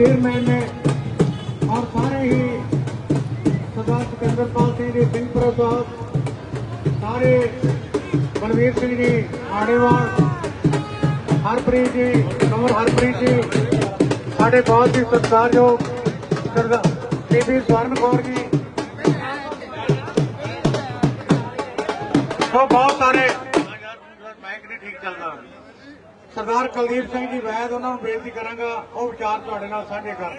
chairman ਨੇ ਔਰ ਸਾਰੇ ਹੀ ਸਰਦਾਰ ਸਿਕੰਦਰਪਾਲ ਸਿੰਘ ਜੀ ਸਿੰਘਪੁਰਾ ਸਾਹਿਬ ਸਾਰੇ ਬਲਵੀਰ ਸਿੰਘ ਜੀ ਆੜੇਵਾਲ ਹਰਪ੍ਰੀਤ ਜੀ ਕਮਰ ਹਰਪ੍ਰੀਤ ਜੀ ਸਾਡੇ ਬਹੁਤ ਹੀ ਸਤਿਕਾਰਯੋਗ ਸਰਦਾਰ ਬੀਬੀ ਸਵਰਨ ਕੌਰ ਜੀ ਸੋ ਬਹੁਤ ਸਾਰੇ ਮਾਈਕ ਨਹੀਂ ਠੀਕ ਚੱਲਦਾ ਸਰਦਾਰ ਕੁਲਦੀਪ ਸਿੰਘ ਜੀ ਵੈਦ, ਉਹਨਾਂ ਨੂੰ ਬੇਨਤੀ ਕਰਾਂਗਾ, ਉਹ ਵਿਚਾਰ ਤੁਹਾਡੇ ਨਾਲ ਸਾਂਝੇ ਕਰਨ